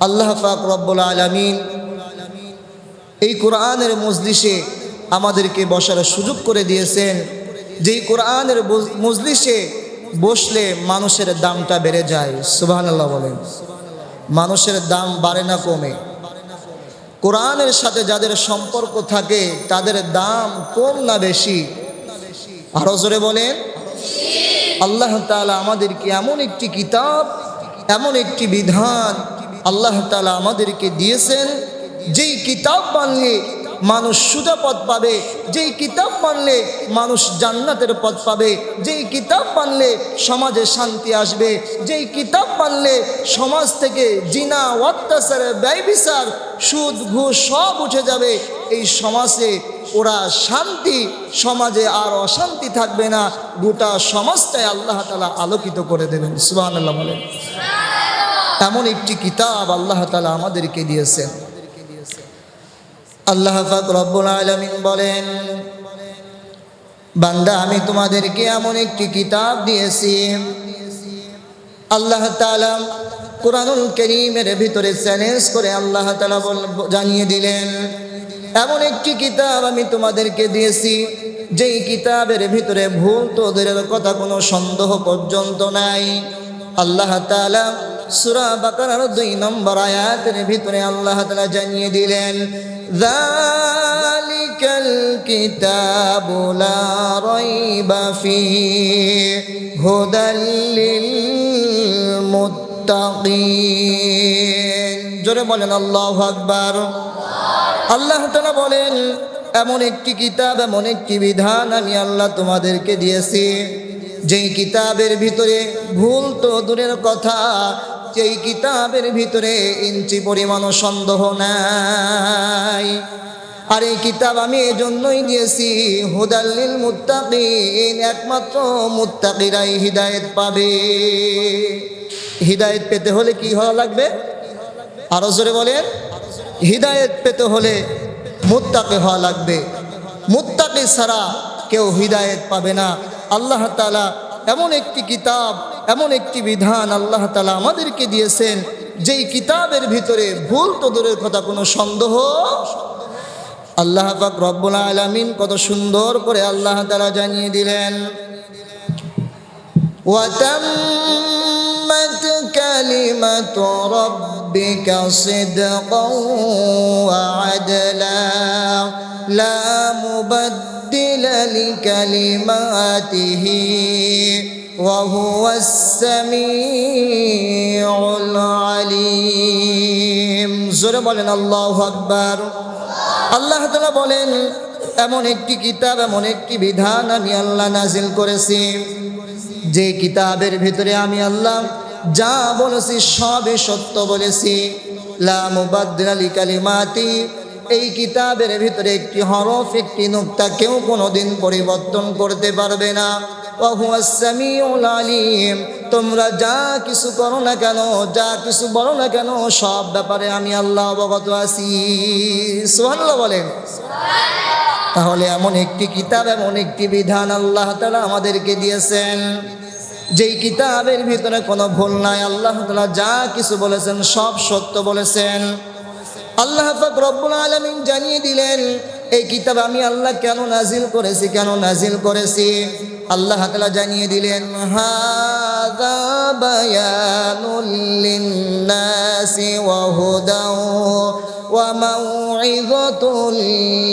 আল্লাহ পাক রব্বুল আলমিন এই কোরআনের মজলিসে আমাদেরকে বসার সুযোগ করে দিয়েছেন। যেই কোরআনের মজলিসে বসলে মানুষের দামটা বেড়ে যায়। সুবহানাল্লাহ বলেন। মানুষের দাম বাড়ে না কমে। কোরআনের সাথে যাদের সম্পর্ক থাকে, তাদের দাম কম না বেশি। আরও জোরে বলেন। আল্লাহ তাআলা আমাদেরকে এমন একটি কিতাব, এমন একটি বিধান আল্লাহ তাআলা আমাদেরকে দিয়েছেন, যেই কিতাব মানলে মানুষ সুজা পথ পাবে, যেই কিতাব মানলে মানুষ জান্নাতের পথ পাবে, যেই কিতাব মানলে সমাজে শান্তি আসবে, যেই কিতাব মানলে সমাজ থেকে জিনা, অত্যাচার ব্যয় বিচার সুদ, ঘুষ সব উঠে যাবে, এই সমাজে ওরা শান্তি, সমাজে আর অশান্তি থাকবে না, গোটা সমাজটাই আল্লাহ তালা আলোকিত করে দেবেন। সুবাহ আল্লাহ বলেন। এমন একটি কিতাব আল্লাহ তালা আমাদেরকে দিয়েছেন। আল্লাহ পাক রব্বুল আলমিন বলেন, বান্দা, আমি তোমাদেরকে এমন একটি কিতাব দিয়েছি। আল্লাহ তাআলা কোরআনুল করিমের ভিতরে চ্যালেঞ্জ করে আল্লাহ বল- জানিয়ে দিলেন, এমন একটি কিতাব আমি তোমাদেরকে দিয়েছি, যেই কিতাবের ভিতরে ভুল তোদের কথা কোনো সন্দেহ পর্যন্ত নাই। আল্লাহ তাআলা সুরা বাকারার দুই নম্বর আয়াতের ভিতরে আল্লাহ তালা জানিয়ে দিলেন জালিকাল কিতাবুলা রই বাফি হুদাল্লিল মুত্তাকিন জোরে বলেন, আল্লাহ আকবার। আল্লাহ তালা বলেন, এমন একটি কিতাব, এমন একটি বিধান আমি আল্লাহ তোমাদেরকে দিয়েছি। যেই কিতাবের ভিতরে ভুল তো দূরের কথা যেই কিতাবের ভিতরে ইঞ্চি পরিমাণও সন্দেহ নাই। আর এই কিতাব আমি এজন্যই দিয়েছি হুদাল্লিল মুত্তাকিন, একমাত্র মুত্তাকিরাই হিদায়েত পাবে। হিদায়েত পেতে হলে কি হওয়া লাগবে? আরও জোরে বলেন। হিদায়েত পেতে হলে মুত্তাকি হওয়া লাগবে। মুত্তাকি ছাড়া কেউ হিদায়েত পাবে না। আল্লাহ তাআলা এমন একটি কিতাব এমন একটি বিধান আল্লাহ তাআলা আমাদেরকে দিয়েছেন যেই কিতাবের ভিতরে ভুল তো দূরের কথা কোনো সন্দেহ আল্লাহ পাক রব্বুল আলামিন কত সুন্দর করে আল্লাহ তাআলা জানিয়ে দিলেন وتمت كلمة ربك صدقا وعدلا لا مبدل لكلماته وهو السميع العليم জোরে বলেন আল্লাহ আকবার আল্লাহ তাআলা বলেন এমন একটি কিতাব এমন একটি বিধান আমি আল্লাহ নাজিল করেছি যে কিতাবের ভিতরে আমি আল্লাহ যা বলেছি সবই সত্য বলেছি লা মুবাদ্দিলা লিকালিমাতি এই কিতাবের ভিতরে একটি হরফ, একটি নুক্তা কেউ কোনোদিন পরিবর্তন করতে পারবে না। আলিম, তোমরা যা কিছু করো না কেন, যা কিছু বলো না কেন, সব ব্যাপারে আমি আল্লাহ অবগত আছি। সুবহানাল্লাহ বলেন। তাহলে এমন একটি কিতাব, এমন একটি বিধান আল্লাহ তালা আমাদেরকে দিয়েছেন। যেই কিতাবের ভিতরে কোনো ভুল নাই, আল্লাহ তালা যা কিছু বলেছেন, সব সত্য বলেছেন। আল্লাহ পাক রব্বুল আলমিন জানিয়ে দিলেন, এই কিতাব আমি আল্লাহ কেন নাজিল করেছি, কেন নাজিল করেছি? আল্লাহ তালা জানিয়ে দিলেন হাদা বায়ানুল লিন্নাসি ওয়া হুদাও ওয়া মাউইযাতুল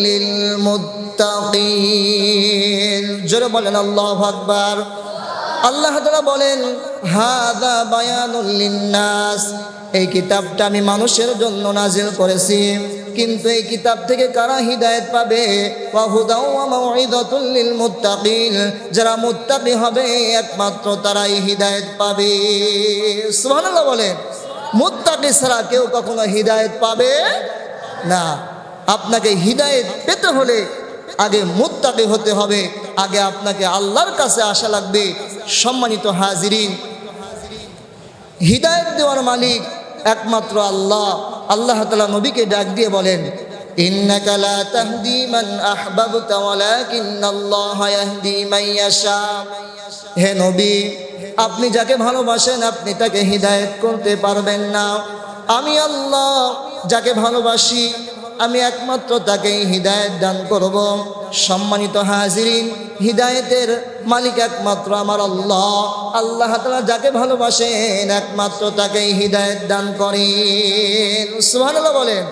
লিল মুত্তাকিন জোরে বলেন, আল্লাহু আকবার। আল্লাহ তাআলা বলেন হাদা বায়ানুল লিন্নাস এই কিতাবটা আমি মানুষের জন্য নাজিল করেছি। কিন্তু এই কিতাব থেকে কারা হিদায়েত পাবে? যারা মুত্তাকি হবে, একমাত্র তারাই হিদায়েত পাবে। সুবহানাল্লাহ বলেন, মুত্তাকি ছাড়া কেউ কখনো হিদায়েত পাবে না। আপনাকে হিদায়েত পেতে হলে আগে মুত্তাকি হতে হবে। আগে আপনাকে আল্লাহর কাছে আসা লাগবে। সম্মানিত হাজিরিন, হিদায়ত দেওয়ার মালিক একমাত্র আল্লাহ আল্লাহ তালা নবীকে ডাক দিয়ে বলেন إنك لا تهدي من أحببت ولكن الله يهدي من يشاء হে নবী আপনি যাকে ভালোবাসেন আপনি তাকে হিদায়েত করতে পারবেন না আমি আল্লাহ যাকে ভালোবাসি আমি একমাত্র তাকেই হৃদায়ত দান করব। সম্মানিত হাজিরিন, হৃদায়তের মালিক একমাত্র আমার আল্লাহ। আল্লাহ তালা যাকে ভালোবাসেন, একমাত্র তাকেই হৃদায়ত দান করেন। সুবহানাল্লাহ বলেন।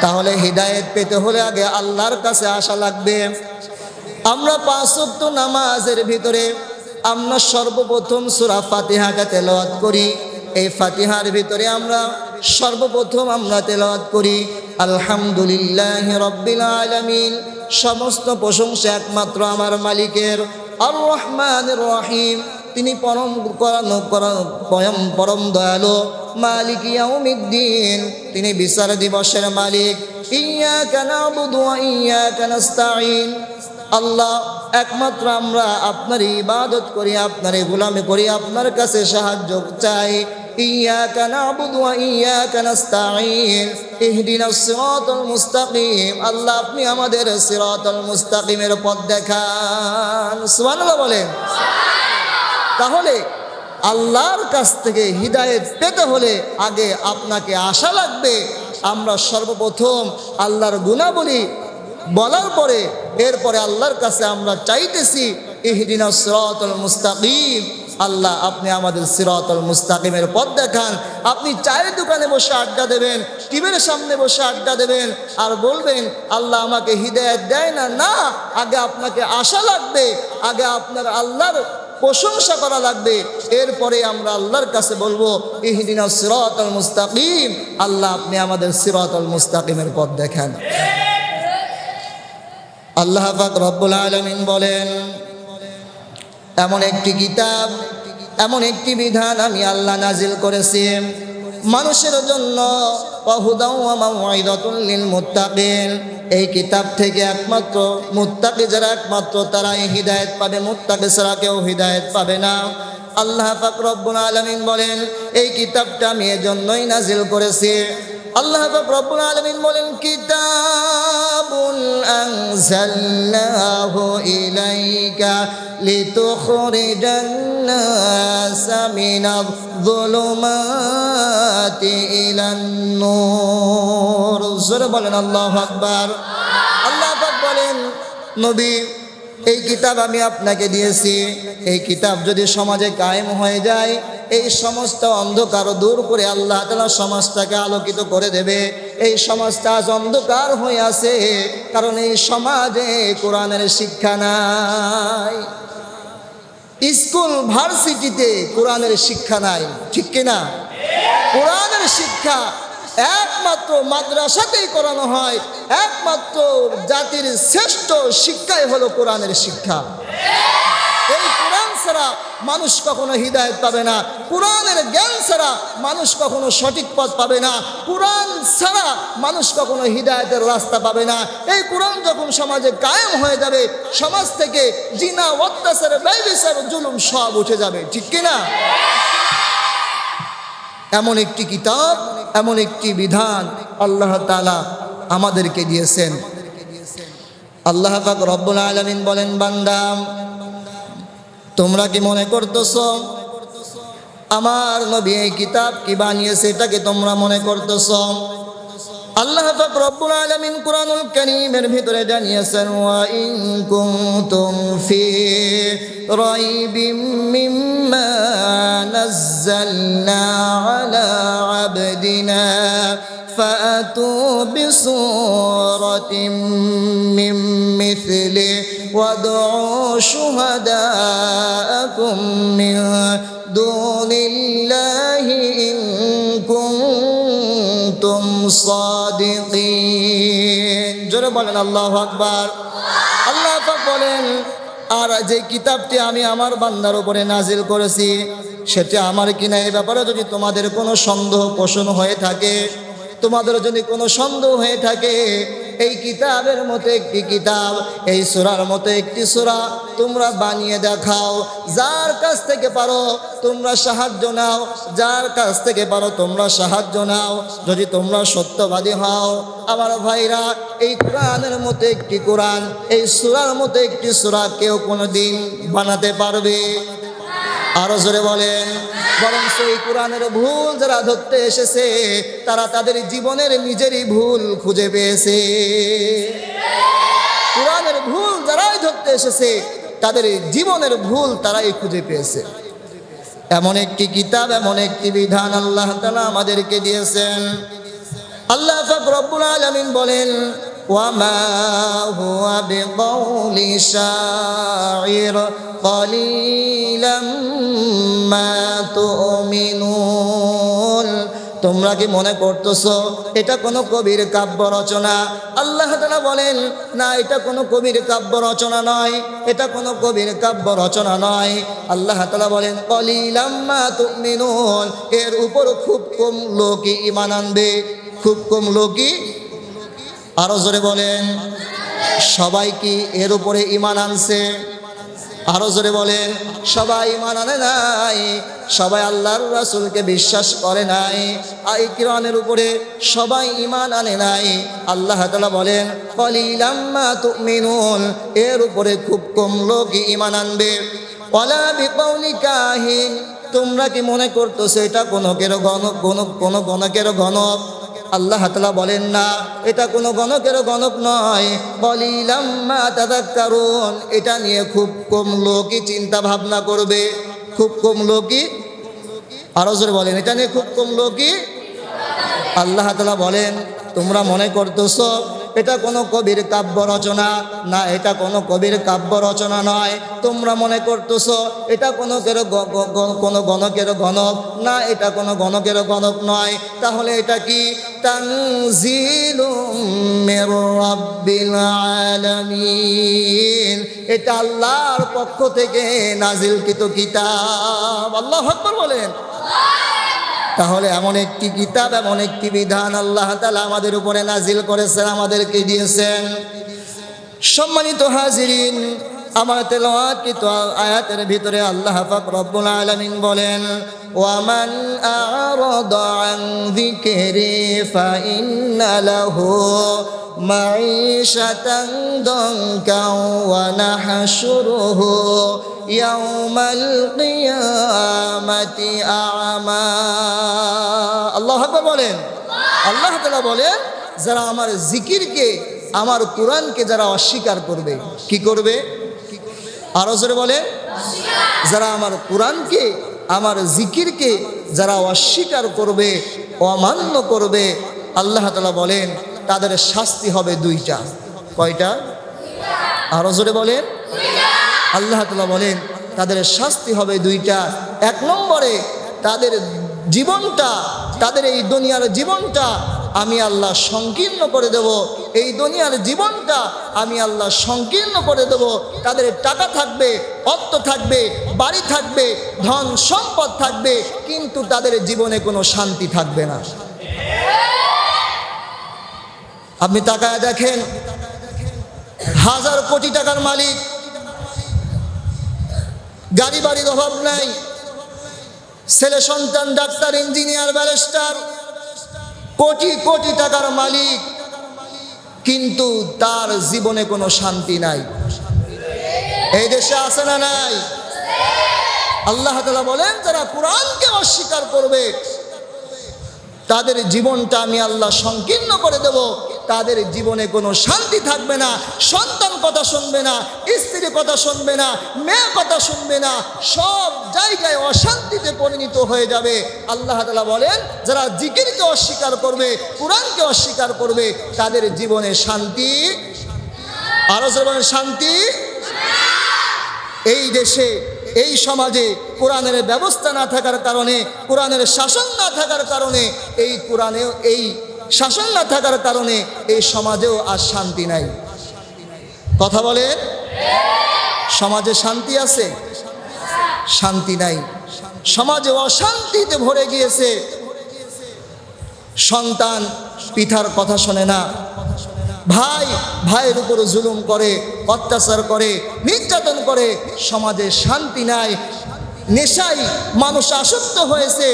তাহলে হৃদায়ত পেতে হলে আগে আল্লাহর কাছে আসা লাগবে। আমরা পাঁচ ওয়াক্ত নামাজের ভিতরে আমরা সর্বপ্রথম সুরা ফাতিহাকে তেলাওয়াত করি। এই ফাতিহার ভিতরে আমরা সর্বপ্রথম আমরা তেলাওয়াত করি। আলহামদুলিল্লাহ রব্বিল আলামিন। সমস্ত প্রশংসা একমাত্র আমার মালিকের আর রহমান রহিম। তিনি পরম করানো পরম পরম দয়ালু মালিক ইয়াউমিদ্দিন। তিনি বিচার দিবসের মালিক। ইয়াকা নাবুদু ওয়া ইয়াকা নাস্তাঈন। আল্লাহ, একমাত্র আমরা আপনার ইবাদত করি আপনার গোলামি করি, আপনার কাছে সাহায্য চাই। নাবুদু ওয়া ইয়াকা নাস্তাঈন, ইহদিনাস সিরাতাল মুস্তাকিম। আল্লাহ, আপনি আমাদের সিরাতাল মুস্তাকিমের পথ দেখান। সুবহানাল্লাহ বলেন। তাহলে আল্লাহর কাছ থেকে হৃদায়ত পেতে হলে আগে আপনাকে আশা লাগবে। আমরা সর্বপ্রথম আল্লাহর গুণাবলী বলার পরে, এরপরে আল্লাহর কাছে আমরা চাইতেছি ইহদিনা সিরাতুল মুস্তাকিম। আল্লাহ আপনি আমাদের সিরাতুল মুস্তাকিমের পথ দেখান। আপনি চায়ের দোকানে বসে আড্ডা দেবেন টিভির সামনে বসে আড্ডা দেবেন আর বলবেন আল্লাহ আমাকে হৃদায়ত দেয় না না আগে আপনাকে আশা লাগবে আগে আপনার আল্লাহর প্রশংসা করা লাগবে। এরপরে আমরা আল্লাহর কাছে বলব ইহদিনা সিরাতুল মুস্তাকিম। আল্লাহ আপনি আমাদের সিরাতুল মুস্তাকিমের পথ দেখান। আল্লাহ পাক রব্বুল আলামিন বলেন এমন একটি কিতাব, এমন একটি বিধান আমি আল্লাহ নাজিল করেছি। মানুষের জন্য এই কিতাব থেকে একমাত্র মুত্তাকি যারা একমাত্র, তারাই হিদায়েত পাবে। মুত্তাকি ছাড়া কেউ হিদায়েত পাবে না। আল্লাহ পাক রব্বুল আলামিন বলেন, এই কিতাবটা আমি এজন্যই নাজিল করেছি। আল্লাহ পাক রব্বুল আলামিন বলেন কিতাবুন আনজালনাহু ইলাইকা লিতুখরিজান নাস মিনায-যুলুমাতি ইলান নূর জোরে বলেন আল্লাহু আকবার। আল্লাহ পাক বলেন, নবী এই কিতাব আমি আপনাকে দিয়েছি। এই কিতাব যদি সমাজে কায়েম হয়ে যায়, এই সমস্ত অন্ধকার দূর করে আল্লাহ তালা সমাজটাকে আলোকিত করে দেবে। এই সমাজটা আজ অন্ধকার হয়ে আছে, কারণ এই সমাজে কোরআনের শিক্ষা নাই। স্কুল, ভার্সিটিতে কোরআনের শিক্ষা নাই, ঠিক কিনা? কোরআনের শিক্ষা একমাত্র মাদ্রাসাতেই করানো হয়, একমাত্র জাতির শ্রেষ্ঠ শিক্ষাই হলো কোরআনের শিক্ষা। এই কোরআন ছাড়া মানুষ কখনো হৃদায়ত পাবে না, কোরআনের জ্ঞান ছাড়া মানুষ কখনো সঠিক পথ পাবে না, কোরআন ছাড়া মানুষ কখনো হৃদায়তের রাস্তা পাবে না। এই কোরআন যখন সমাজে কায়েম হয়ে যাবে, সমাজ থেকে জিনা, অত্যাচার ব্যবচার জুলুম সব উঠে যাবে, ঠিক কিনা? এমন একটি কিতাব, এমন একটি বিধান আল্লাহ তালা আমাদেরকে দিয়েছেন। আল্লাহ রব্বুল আলমিন বলেন বান্দাম তোমরা কি মনে করতেছ, আমার নবী এই কিতাব কি বানিয়েছে এটাকে তোমরা মনে করতেছ? আল্লাহ পাক রব্বুল আলামিন কুরআনুল কারীমের ভিতরে জানিয়েছেন ওয়া ইন কুনতুম ফি রাইবিম মিম্মা নাযালনা আলা আবদিনা فأتوا بصورة من مثله وادعوا شهداءكم من دون সাদিকিন জোরে বলেন, আল্লাহ আকবার। আল্লাহ পাক বলেন, আর যে কিতাবটি আমি আমার বান্দার উপরে নাজিল করেছি, সেটা আমার কিনা? এ ব্যাপারে যদি তোমাদের কোনো সন্দেহ পোষণ হয়ে থাকে, তোমাদের যদি কোনো সন্দেহ হয়ে থাকে এই কিতাবের মতো একটি কিতাব, এই সুরার মতো একটি সুরা তোমরা বানিয়ে দেখাও। যার কাছ থেকে পারো, তোমরা সাহায্য নাও। যার কাছ থেকে পারো, তোমরা সাহায্য নাও। যদি তোমরা সত্যবাদী হও, আমার ভাইরা, এই কোরআনের মতো একটি কোরআন, এই সুরার মতো একটি সুরা কেউ কোনো দিন বানাতে পারবে। আরও জোরে বলেন। বরং সেই কোরআনের ভুল যারা ধরতে এসেছে, তারা তাদের জীবনের নিজেরই ভুল খুঁজে পেয়েছে। কোরআনের ভুল যারাই ধরতে এসেছে, তাদের জীবনের ভুল তারাই খুঁজে পেয়েছে। এমন একটি কিতাব, এমন একটি বিধান আল্লাহ তালা আমাদেরকে দিয়েছেন। আল্লাহ রব্বুল আলামিন বলেন ওয়ামা হুয়া বিকাউলি শাইর কলিলাম মা তুমিনুন তোমরা কি মনে করতেছো, এটা কোনো কবির কাব্য রচনা? আল্লাহ তাআলা বলেন, না, এটা কোনো কবির কাব্য রচনা নয়, এটা কোনো কবির কাব্য রচনা নয়। আল্লাহ তাআলা বলেন, কলিলাম মা তুমিনুন এর উপর খুব কম লোকই ঈমান আনবে, খুব কম লোকই আরও জোরে বলেন। সবাই কি এর উপরে ইমান আনছে? আরও জোরে বলেন, সবাই ইমান আনে নাই, সবাই আল্লাহর রাসূলকে বিশ্বাস করে নাই আই কিরানের উপরে সবাই ইমান আনে নাই। আল্লাহ তাআলা বলেন কলিলাম্মা তুমিনুন এর উপরে খুব কম লোকই ইমান আনবে। বিকাউলি কাহিন তোমরা কি মনে করতেছো এটা কোনো কেরো গণক, কোনো কোনো গণকেরও গণক? আল্লাহ তালা বলেন না, এটা কোনো গণকের গণক নয়। বলিলাম্মা দাদা কারণ এটা নিয়ে খুব কম লোকই চিন্তা ভাবনা করবে। খুব কম লোকই, আরও জোরে বলেন, এটা নিয়ে খুব কম লোকই আল্লাহ তালা বলেন, তোমরা মনে করতেছো এটা কোনো কবির কাব্য রচনা, না, এটা কোনো কবির কাব্য রচনা নয়। তোমরা মনে করতেছো, এটা কোনো কেরো কোনো গণকের গণক, না, এটা কোনো গণকের গণক নয়। তাহলে এটা কি? এটা আল্লাহর পক্ষ থেকে নাজিলকৃত কিতাব। আল্লাহ আকবার বলেন। তাহলে এমন একটি কিতাব, এমন একটি বিধান আল্লাহ তালা আমাদের উপরে নাজিল করেছেন, আমাদেরকে দিয়েছেন। সম্মানিত হাজিরিন, আমার তেল আয়াতের ভিতরে আল্লাহ রব্বুল আলমিন বলেন আ'রাদা আন যিকরি ফাইন্না লাহু মাঈশাতান দানকা ওয়া নাহশুরুহু ইয়াউমাল কিয়ামাতি আ'মা আল্লাহ আকবার বলেন। আল্লাহ তাআলা বলেন যারা আমার জিকিরকে আমার কোরআনকে যারা অস্বীকার করবে কি করবে? আরও জোরে বলে যারা আমার কোরআনকে আমার জিকিরকে যারা অস্বীকার করবে, অমান্য করবে, আল্লাহ তালা বলেন, তাদের শাস্তি হবে দুইটা। কয়টা? আরও জোরে বলেন। আল্লাহ তালা বলেন, তাদের শাস্তি হবে দুইটা। এক নম্বরে তাদের জীবনটা, তাদের এই দুনিয়ার জীবনটা আমি আল্লাহ সংকীর্ণ করে দেব। এই দুনিয়ার জীবনটা আমি আল্লাহ সংকীর্ণ করে দেব। তাদের টাকা থাকবে, অর্থ থাকবে, বাড়ি থাকবে, ধন সম্পদ থাকবে, কিন্তু তাদের জীবনে কোনো শান্তি থাকবে না। আপনি তাকায় দেখেন, হাজার কোটি টাকার মালিক, গাড়ি বাড়ির অভাব নাই, ছেলে সন্তান doctor, engineer, barrister crore crore টাকার মালিক, কিন্তু তার জীবনে কোনো শান্তি নাই। এই দেশে আছে না নাই? আল্লাহ বলেন, যারা কোরআনকে অস্বীকার করবে তাদের জীবনটা আমি আল্লাহ সংকীর্ণ করে দেব। তাদের জীবনে কোনো শান্তি থাকবে না, সন্তান কথা শুনবে না স্ত্রীর কথা শুনবে না, মেয়ে কথা শুনবে না, সব জায়গায় অশান্তিতে পরিণত হয়ে যাবে। আল্লাহ তালা বলেন, যারা জিকিরকে অস্বীকার করবে, কোরআনকে অস্বীকার করবে, তাদের জীবনে শান্তি আরও বলেন, শান্তি এই দেশে এই সমাজে কোরআনের ব্যবস্থা না থাকার কারণে, কোরআনের শাসন না থাকার কারণে, এই কোরআনেও, এই শাসন না থাকার কারণে এই সমাজেও আর শান্তি নাই। কথা বলে? সমাজে শান্তি আছে? শান্তি নাই। সমাজে অশান্তিতে ভরে গিয়েছে। সন্তান পিতার কথা শোনে না। ভাই, ভাইয়ের উপর জুলুম করে, অত্যাচার করে, নির্যাতন করে, সমাজে শান্তি নাই নেশাই মানুষ আসক্ত হয়েছে,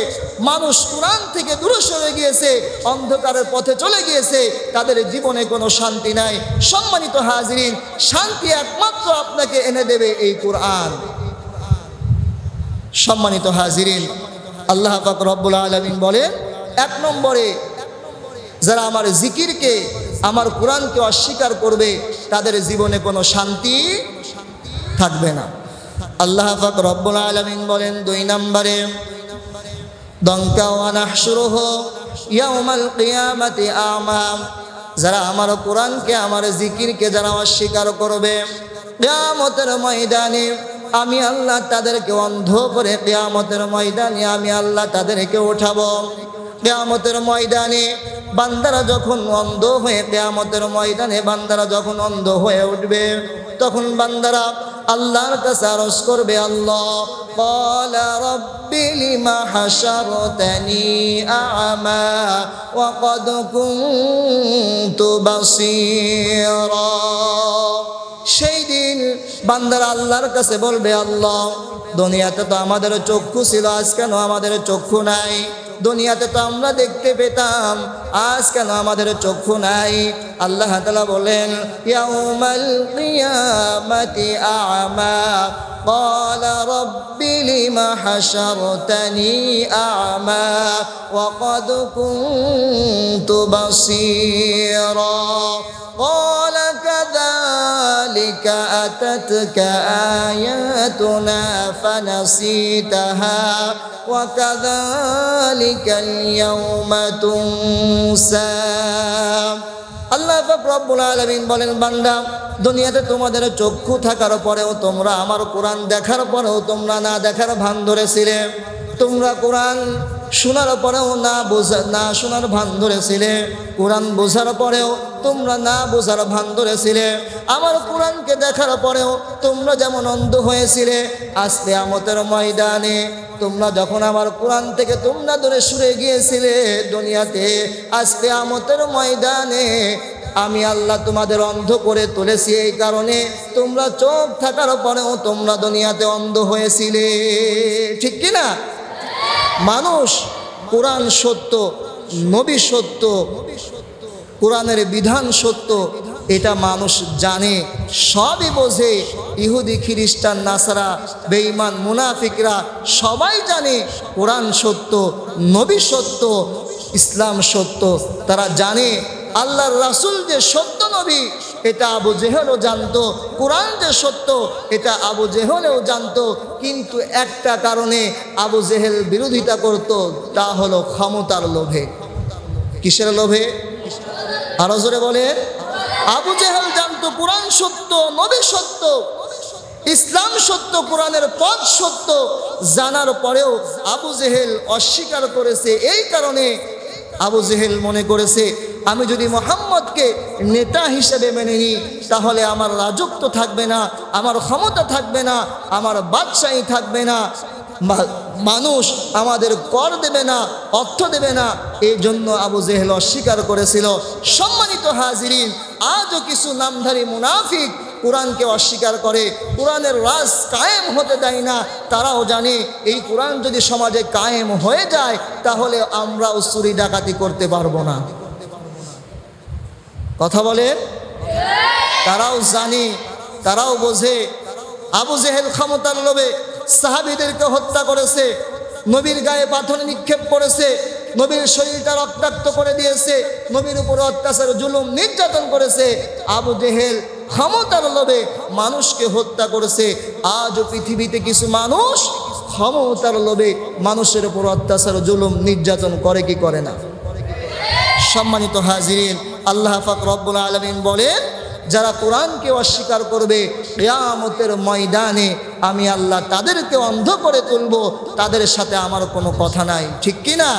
মানুষ কোরআন থেকে দূরে সরে গিয়েছে, অন্ধকারের পথে চলে গিয়েছে, তাদের জীবনে কোনো শান্তি নাই। সম্মানিত হাজরিন, শান্তি একমাত্র আপনাকে এনে দেবে এই কোরআন। সম্মানিত হাজিরিন, আল্লাহ রব্বুল আলমিন বলেন, এক নম্বরে যারা আমার জিকিরকে আমার কোরআনকে অস্বীকার করবে, তাদের জীবনে কোনো শান্তি থাকবে না। আল্লাহ পাক রব্বুল আলমিন বলেন দুই নম্বরে দঙ্কা ওয়ানাহশুরুহ ইয়াউমাল কিয়ামাতি আমা যারা আমার কোরআনকে, আমার জিকিরকে যারা অস্বীকার করবে, কিয়ামতের ময়দানে আমি আল্লাহ তাদেরকে অন্ধ করে কিয়ামতের ময়দানে আমি আল্লাহ তাদেরকে উঠাবো। কেয়ামতের ময়দানে বান্দারা যখন অন্ধ হয়ে কেয়ামতের ময়দানে বান্দারা যখন অন্ধ হয়ে উঠবে তখন বান্দারা আল্লাহর কাছে আরজ করবে আল্লাহ قال رب لم حشرتني أعمى وقد كنت بصيرا সেই দিন বান্দারা আল্লাহর কাছে বলবে আল্লাহ দুনিয়াতে তো আমাদের চক্ষু ছিল আজ কেন আমাদের চক্ষু নাই দুনিয়াতে তো আমরা দেখতে পেতাম আজ কেন আমাদের চক্ষু নাই আল্লাহ তালা বলেন ইয়াউমাল কিয়ামাতি আ'মা قال رب لم حشرتني أعمى وقد كنت بصيرا قال كذلك أتتك آياتنا فنسيتها وكذلك اليوم تنسى আল্লাহ পাক রব্বুল আলামিন বলেন বান্দা দুনিয়াতে তোমাদের চক্ষু থাকার পরেও তোমরা আমার কোরআন দেখার পরেও তোমরা না দেখার ভান ধরেছিলে তোমরা কোরআন শোনার পরেও না বোঝা, না শোনার ভান ধরেছিলে। কোরআন বোঝার পরেও তোমরা না বোঝার ভান ধরেছিলে। আমার কোরআনকে দেখার পরেও তোমরা যেমন অন্ধ হয়েছিলে আজকে আমতের ময়দানে তোমরা যখন আমার কোরআন থেকে তোমরা দূরে সরে গিয়েছিলে দুনিয়াতে আজকে আমতের ময়দানে আমি আল্লাহ তোমাদের অন্ধ করে তুলেছি এই কারণে তোমরা চোখ থাকার পরেও তোমরা দুনিয়াতে অন্ধ হয়েছিলে। ঠিক কি না মানুষ কোরআন সত্য, নবী সত্য, কোরআনের বিধান সত্য, এটা মানুষ জানে, সবই বোঝে। ইহুদি, খ্রিস্টান, নাসারা, বেঈমান, মুনাফিকরা সবাই জানে কোরআন সত্য, নবী সত্য, ইসলাম সত্য। তারা জানে আল্লাহর রাসূল যে সত্য নবী এটা আবু জেহেলও জানতো, কোরআন যে সত্য, এটা আবু জেহেলেও জানতো, কিন্তু একটা কারণে আবু জেহেল বিরোধিতা করত, তা হলো ক্ষমতার লোভে। কিসের লোভে? আরও জোরে বলে আবু জেহেল জানতো কোরআন সত্য, নবী সত্য, ইসলাম সত্য, কোরআনের পথ সত্য, জানার পরেও আবু জেহেল অস্বীকার করেছে, এই কারণে আবু জেহেল মনে করেছে, আমি যদি মোহাম্মদকে নেতা হিসেবে মেনে নিই, তাহলে আমার রাজত্ব থাকবে না, আমার ক্ষমতা থাকবে না, আমার বাদশাহী থাকবে না। মানুষ আমাদের কর দেবে না, অর্থ দেবে না। এই জন্য আবু জেহেল অস্বীকার করেছিল, সম্মানিত হাজিরিন, আজও কিছু নামধারী মুনাফিক কোরআনকে অস্বীকার করে, কোরআনের রাজ কায়েম হতে দেয় না, তারাও জানে এই কোরআন যদি সমাজে কায়েম হয়ে যায়, তাহলে আমরাও চুরি ডাকাতি করতে পারব না। কথা বলে তারাও জানে, তারাও বোঝে। আবু জেহেল ক্ষমতার লোভে সাহাবিদেরকে হত্যা করেছে, নবীর গায়ে পাথর নিক্ষেপ করেছে, নবীর শরীরটা রক্তাক্ত করে দিয়েছে, নবীর উপর অত্যাচার, জুলুম, নির্যাতন করেছে। আবু জেহেল ক্ষমতার লোভে মানুষকে হত্যা করেছে। আজও পৃথিবীতে কিছু মানুষ ক্ষমতার লোভে মানুষের উপর অত্যাচার জুলুম নির্যাতন করে কি করে না? সম্মানিত হাজিরিন, আল্লাহ ফাক রব্বুল আলমিন বলেন, যারা কোরআনকে অস্বীকার করবে, কেয়ামতের ময়দানে আমি আল্লাহ তাদেরকে অন্ধ করে তুলব, তাদের সাথে আমার কোনো কথা নাই। ঠিক কি না